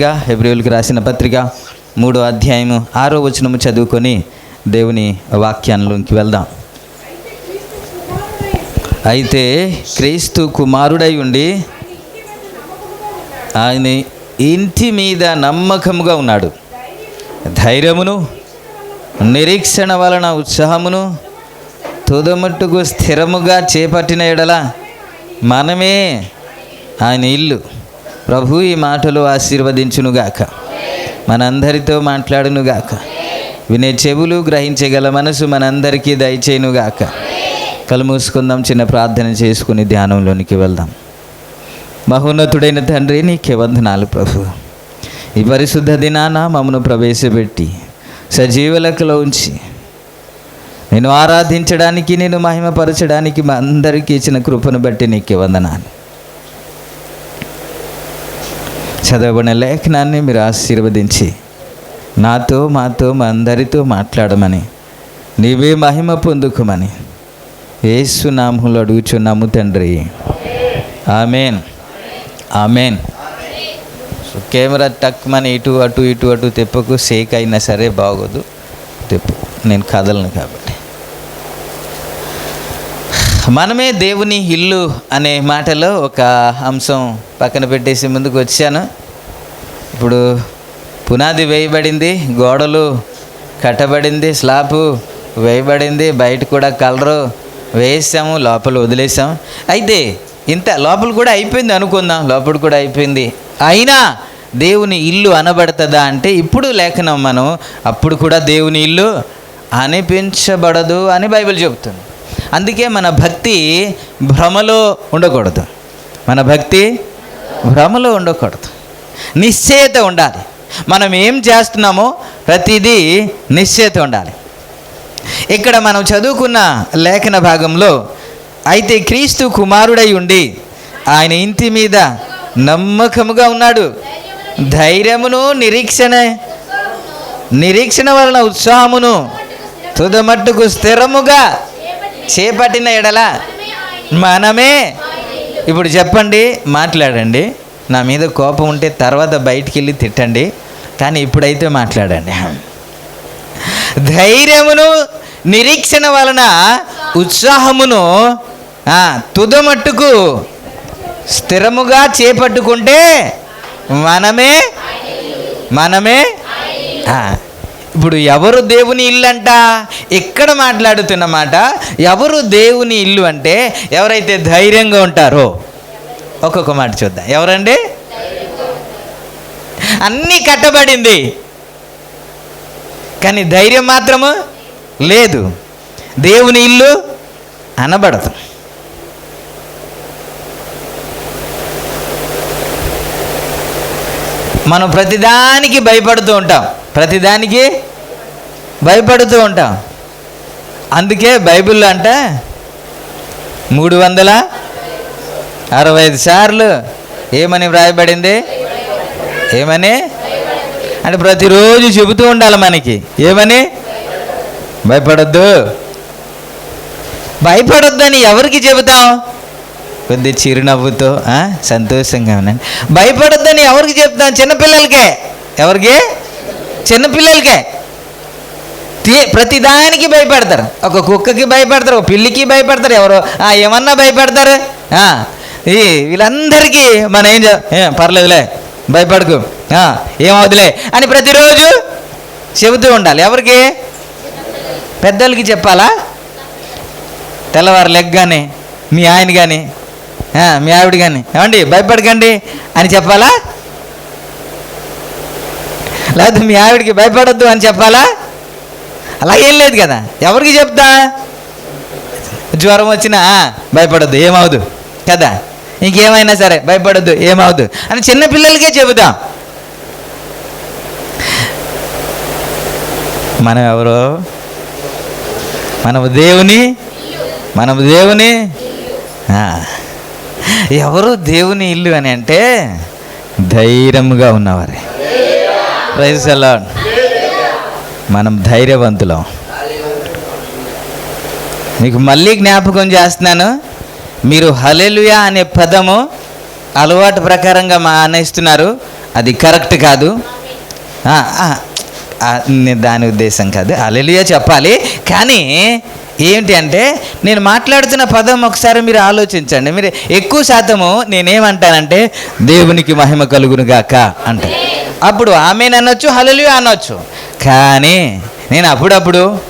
గా రాసిన పత్రిక మూడో అధ్యాయము ఆరో వచనము చదువుకొని దేవుని వాక్యాన్లోకి వెళ్దాం. అయితే క్రీస్తు కుమారుడై ఉండి ఆయన ఇంటి మీద నమ్మకముగా ఉన్నాడు. ధైర్యమును నిరీక్షణ వలన ఉత్సాహమును తుదమట్టుకు స్థిరముగా చేపట్టిన ఎడల మనమే ఆయన ఇల్లు. ప్రభు ఈ మాటలు ఆశీర్వదించునుగాక. మనందరితో మాట్లాడునుగాక. వినే చెవులు గ్రహించగల మనసు మనందరికీ దయచేయునుగాక. కళ్ళు మూసుకుందాం చిన్న ప్రార్థన చేసుకుని ధ్యానంలోనికి వెళ్దాం. మహోన్నతుడైన తండ్రి నీకే వందనాలు ప్రభు. ఈ పరిశుద్ధ దినాన మమ్మను ప్రవేశపెట్టి సజీవులకులో ఉంచి నేను ఆరాధించడానికి నేను మహిమపరచడానికి మా అందరికీ ఇచ్చిన కృపను బట్టి నీకే వందనాలు. చదవబడిన లేఖనాన్ని మీరు ఆశీర్వదించి నాతో మాతో మా అందరితో మాట్లాడమని నీవే మహిమ పొందుకోమని ఏసు నామంలో అడుగుచున్నాము తండ్రి. ఆమెన్. ఆమెన్. సో కెమెరా టక్మని ఇటు అటు ఇటు అటు తిప్పకు షేక్ అయినా సరే బాగోదు. తిప్పు. నేను కదలను కాబట్టి. మనమే దేవుని ఇల్లు అనే మాటలో ఒక అంశం పక్కన పెట్టేసి ముందుకు వచ్చాను. ఇప్పుడు పునాది వేయబడింది గోడలు కట్టబడింది స్లాబు వేయబడింది బయట కూడా కలరు వేసాము లోపల వదిలేసాం అయితే ఇంత లోపల కూడా అయిపోయింది అనుకుందాం లోపల కూడా అయిపోయింది. అయినా దేవుని ఇల్లు అనబడుతుందా అంటే ఇప్పుడు లేఖనం మనం అప్పుడు కూడా దేవుని ఇల్లు అనిపించబడదు అని బైబిల్ చెబుతుంది. అందుకే మన భక్తి భ్రమలో ఉండకూడదు. మన భక్తి భ్రమలో ఉండకూడదు. నిశ్చయత ఉండాలి. మనం ఏం చేస్తున్నామో ప్రతిదీ నిశ్చయత ఉండాలి. ఇక్కడ మనం చదువుకున్న లేఖన భాగంలో అయితే క్రీస్తు కుమారుడై ఉండి ఆయన ఇంటి మీద నమ్మకముగా ఉన్నాడు. ధైర్యమును నిరీక్షణ నిరీక్షణ వలన ఉత్సాహమును తుదమట్టుకు స్థిరముగా చేపట్టిన ఎడల మనమే. ఇప్పుడు చెప్పండి మాట్లాడండి. నా మీద కోపం ఉంటే తర్వాత బయటికి వెళ్ళి తిట్టండి. కానీ ఇప్పుడైతే మాట్లాడండి. ధైర్యమును నిరీక్షణ వలన ఉత్సాహమును తుదమట్టుకు స్థిరముగా చేపట్టుకుంటే మనమే మనమే ఇప్పుడు ఎవరు దేవుని ఇల్లు అంట ఇక్కడ మాట్లాడుతున్నమాట ఎవరు దేవుని ఇల్లు అంటే ఎవరైతే ధైర్యంగా ఉంటారో? ఒక్కొక్క మాట చూద్దాం. ఎవరండి? అన్నీ కట్టబడింది. కానీ ధైర్యం మాత్రము లేదు. దేవుని ఇల్లు అనబడదు. మనం ప్రతిదానికి భయపడుతూ ఉంటాం. ప్రతిదానికి భయపడుతూ ఉంటాం. అందుకే బైబిల్లో అంట మూడు వందల అరవై ఐదు సార్లు ఏమని వ్రాయబడింది? ఏమని? అంటే ప్రతిరోజు చెబుతూ ఉండాలి మనకి. ఏమని? భయపడొద్దు. భయపడొద్దని ఎవరికి చెబుతాం? కొద్ది చిరునవ్వుతో సంతోషంగా ఉన్నాను భయపడొద్దని ఎవరికి చెప్తాం? చిన్నపిల్లలకే. ఎవరికి? చిన్నపిల్లలకే. ప్రతిదానికి భయపడతారు. ఒక కుక్కకి భయపడతారు ఒక పిల్లికి భయపడతారు ఎవరు ఏమన్నా భయపడతారు. ఈ వీళ్ళందరికీ మనం ఏం చే- పర్లేదులే భయపడకు. ఏమవుతులే అని ప్రతిరోజు చెబుతూ ఉండాలి. ఎవరికి? పెద్దలకి చెప్పాలా? తెల్లవారు లెగ్ కానీ మీ ఆయన కానీ మీ ఆవిడ కానీ ఏమండి భయపడకండి అని చెప్పాలా? లేదా మీ ఆవిడకి భయపడొద్దు అని చెప్పాలా? అలా ఏం లేదు కదా. ఎవరికి చెప్తా? జ్వరం వచ్చినా భయపడద్దు ఏమవుదు కదా. ఇంకేమైనా సరే భయపడద్దు ఏమవుదు అని చిన్న పిల్లలకే చెబుతాం. మనం ఎవరు? మనము దేవుని మనము దేవుని ఎవరు దేవుని ఇల్లు అని అంటే ధైర్యముగా ఉన్నవారే. ప్రైజ్ అలాడ్ మనం ధైర్యవంతులం. మీకు మళ్ళీ జ్ఞాపకం చేస్తున్నాను మీరు హలెలుయా అనే పదము అలవాటు ప్రకారంగా మా అనేస్తున్నారు అది కరెక్ట్ కాదు. దాని ఉద్దేశం కాదు. అలెలుయా చెప్పాలి. కానీ ఏంటి అంటే నేను మాట్లాడుతున్న పదం ఒకసారి మీరు ఆలోచించండి. మీరు ఎక్కువ శాతము నేనేమంటానంటే దేవునికి మహిమ కలుగును గాక అంటే అప్పుడు ఆమెను అనొచ్చు హలలు అనొచ్చు. కానీ నేను అప్పుడప్పుడు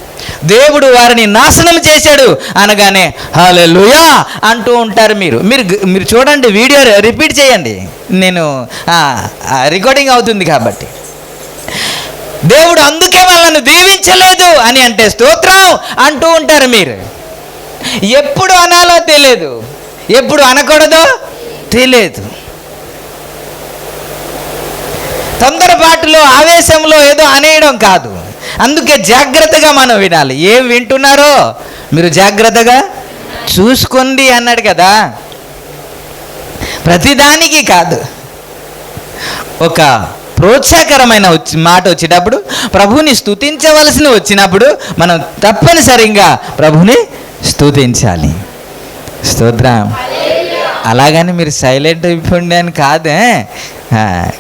దేవుడు వారిని నాశనం చేశాడు అనగానే హలలుయా అంటూ ఉంటారు మీరు. మీరు మీరు చూడండి వీడియో రిపీట్ చేయండి. నేను రికార్డింగ్ అవుతుంది కాబట్టి. దేవుడు అందుకే వాళ్ళను దీవించలేదు అని అంటే స్తోత్రం అంటూ ఉంటారు మీరు. ఎప్పుడు అనాలో తెలియదు. ఎప్పుడు అనకూడదో తెలియదు. తొందరపాటులో ఆవేశంలో ఏదో అనేయడం కాదు. అందుకే జాగ్రత్తగా మనం వినాలి. ఏం వింటున్నారో మీరు జాగ్రత్తగా చూసుకోండి అన్నాడు కదా. ప్రతిదానికి కాదు. ఒక ప్రోత్సాహకరమైన వచ్చి మాట వచ్చేటప్పుడు ప్రభుని స్థుతించవలసిన వచ్చినప్పుడు మనం తప్పనిసరిగా ప్రభుని స్థుతించాలి స్తోత్రం. అలాగని మీరు సైలెంట్ అయిపోండి అని కాదే.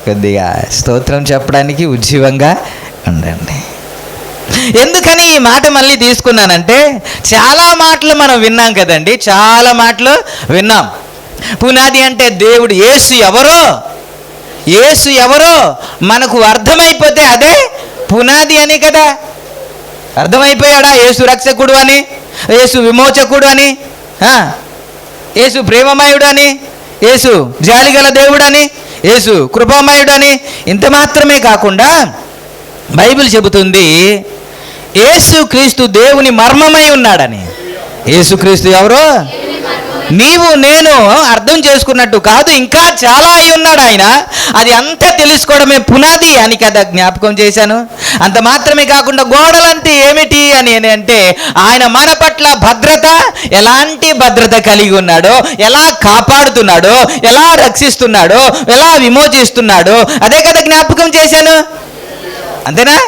కొద్దిగా స్తోత్రం చెప్పడానికి ఉజ్జీవంగా ఉండండి. ఎందుకని ఈ మాట మళ్ళీ తీసుకున్నానంటే చాలా మాటలు మనం విన్నాం కదండి చాలా మాటలు విన్నాం. పునాది అంటే దేవుడు యేసు ఎవరో? యేసు ఎవరో? మనకు అర్థమైపోతే అదే పునాది అని కదా. అర్థమైపోయాడా? యేసు రక్షకుడు అని యేసు విమోచకుడు అని యేసు ప్రేమమయుడు అని యేసు జాలిగల దేవుడు అని యేసు కృపామయుడు అని ఇంత మాత్రమే కాకుండా బైబిల్ చెబుతుంది యేసు క్రీస్తు దేవుని మర్మమై ఉన్నాడని. యేసుక్రీస్తు ఎవరో? నీవు నేను అర్థం చేసుకున్నట్టు కాదు. ఇంకా చాలా అయి ఉన్నాడు ఆయన. అది అంతా తెలుసుకోవడమే పునాది అని కదా జ్ఞాపకం చేశాను. అంత మాత్రమే కాకుండా గోడలంటే ఏమిటి అని అని అంటే ఆయన మన పట్ల భద్రత ఎలాంటి భద్రత కలిగి ఉన్నాడో ఎలా కాపాడుతున్నాడో ఎలా రక్షిస్తున్నాడో ఎలా విమోచిస్తున్నాడో అదే కదా జ్ఞాపకం చేశాను. అంతేనా?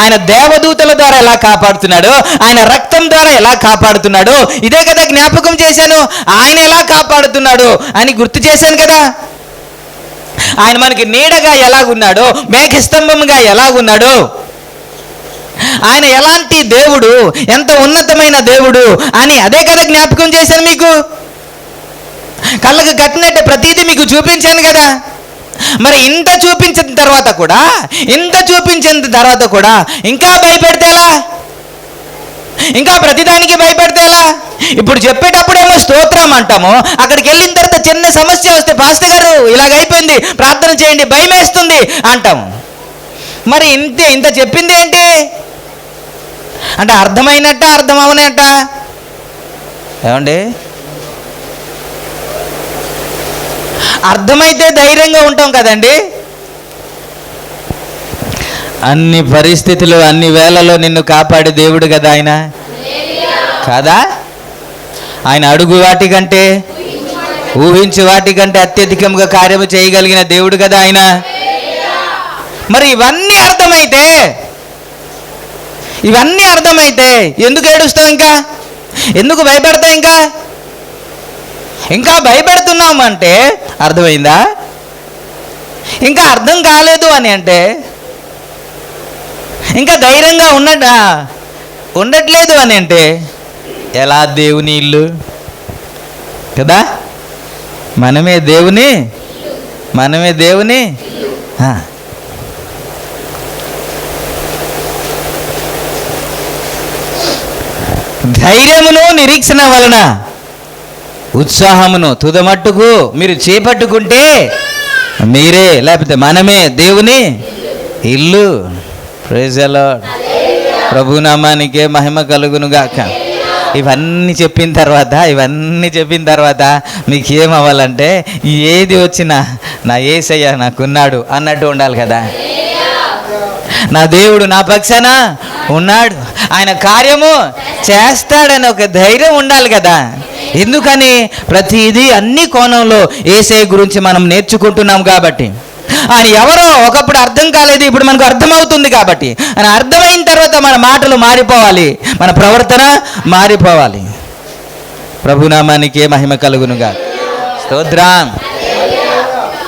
ఆయన దేవదూతల ద్వారా ఎలా కాపాడుతున్నాడో ఆయన రక్తం ద్వారా ఎలా కాపాడుతున్నాడో ఇదే కదా జ్ఞాపకం చేశాను. ఆయన ఎలా కాపాడుతున్నాడు అని గుర్తు చేశాను కదా. ఆయన మనకి నీడగా ఎలాగున్నాడో మేఘస్తంభంగా ఎలాగున్నాడో. ఆయన ఎలాంటి దేవుడు ఎంత ఉన్నతమైన దేవుడు అని అదే కదా జ్ఞాపకం చేశాను మీకు. కళ్ళకు కట్టినట్టు ప్రతీది మీకు చూపించాను కదా. మరి ఇంత చూపించిన తర్వాత కూడా ఇంత చూపించిన తర్వాత కూడా ఇంకా భయపెడితేలా ఇంకా ప్రతిదానికి భయపెడితేలా ఇప్పుడు చెప్పేటప్పుడేమో స్తోత్రం అంటాము. అక్కడికి వెళ్ళిన తర్వాత చిన్న సమస్య వస్తే పాస్టర్ గారు ఇలాగ అయిపోయింది. ప్రార్థన చేయండి భయం వేస్తుంది అంటాము. మరి ఇంత ఇంత చెప్పింది ఏంటి? అంటే అర్థమైనట్ట అర్థం అవనట్ట ఏమండి? అర్థమైతే ధైర్యంగా ఉంటాం కదండి? అన్ని పరిస్థితులు అన్ని వేళలో నిన్ను కాపాడే దేవుడు కదా ఆయన? కాదా? ఆయన అడుగు వాటికంటే ఊహించు వాటికంటే అత్యధికంగా కార్యము చేయగలిగిన దేవుడు కదా ఆయన? మరి ఇవన్నీ అర్థమైతే ఇవన్నీ అర్థమైతే ఎందుకు ఏడుస్తావు ఇంకా? ఎందుకు భయపడతావు ఇంకా? ఇంకా భయపెడుతున్నాం అంటే అర్థమైందా? ఇంకా అర్థం కాలేదు అని అంటే ఇంకా ధైర్యంగా ఉన్నట ఉండట్లేదు అని అంటే ఎలా దేవుని ఇల్లు? కదా? మనమే దేవుని? మనమే దేవుని? ధైర్యమును నిరీక్షణ వలన ఉత్సాహమును తుదమట్టుకు మీరు చేపట్టుకుంటే మీరే లేకపోతే మనమే దేవుని ఇల్లు. ప్రైజలో ప్రభునామానికే మహిమ కలుగును గాక ఇవన్నీ చెప్పిన తర్వాత ఇవన్నీ చెప్పిన తర్వాత మీకు ఏమవ్వాలంటే ఏది వచ్చినా నా ఏసయ్య నాకున్నాడు అన్నట్టు ఉండాలి కదా. నా దేవుడు నా పక్షాన ఉన్నాడు. ఆయన కార్యము చేస్తాడని ఒక ధైర్యం ఉండాలి కదా. ఎందుకని ప్రతిదీ అన్ని కోణంలో ఏసే గురించి మనం నేర్చుకుంటున్నాం కాబట్టి. ఆయన ఎవరో ఒకప్పుడు అర్థం కాలేదు ఇప్పుడు మనకు అర్థమవుతుంది కాబట్టి. ఆయన అర్థమైన తర్వాత మన మాటలు మారిపోవాలి మన ప్రవర్తన మారిపోవాలి. ప్రభునామానికి మహిమ కలుగునుగా స్తోత్రం.